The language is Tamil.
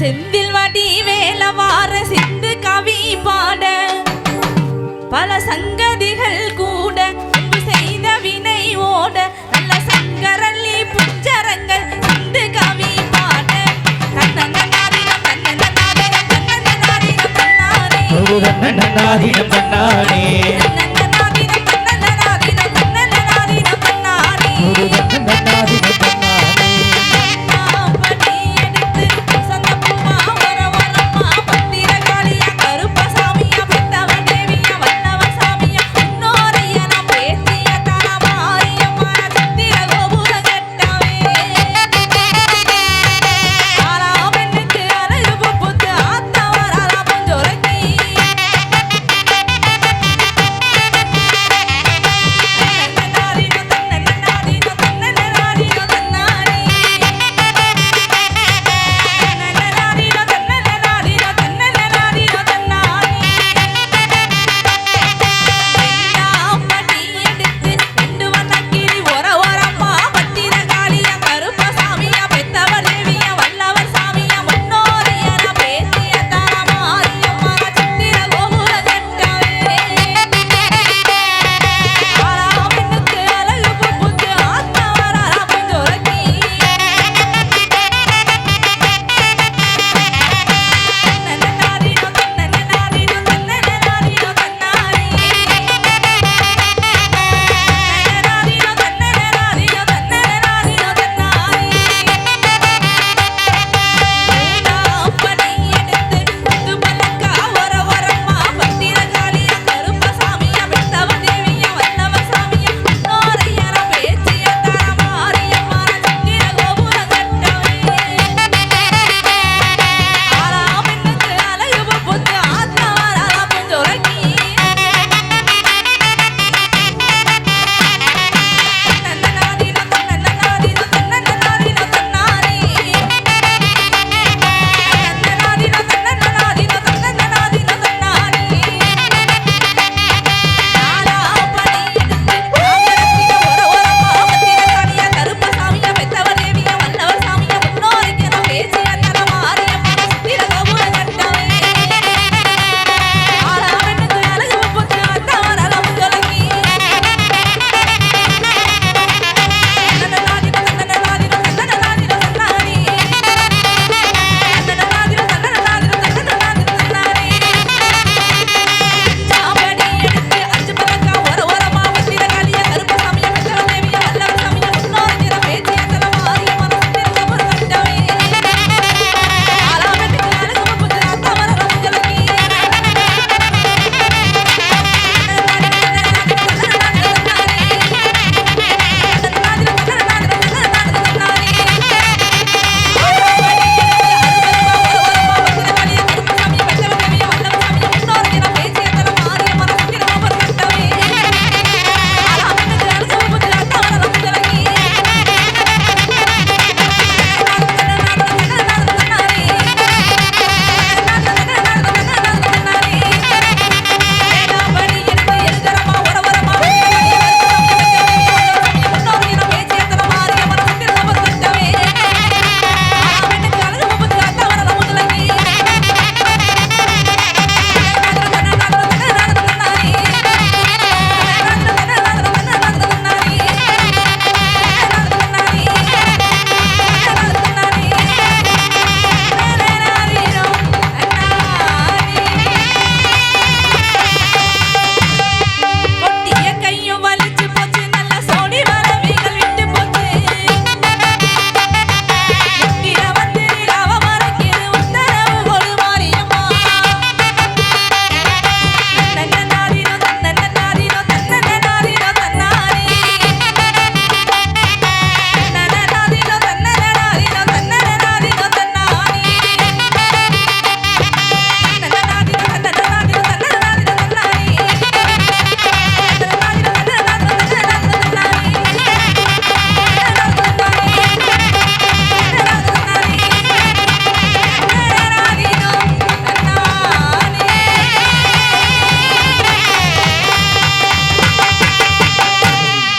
செந்தில் வடி வேலவார சிந்து கவி பாட. பல சங்கதிகள் கூட செய்த வினை ஓட. நல்ல சங்கரள்ளி புஞ்சரங்கள் சிந்து கவி பாட. தன்னாரே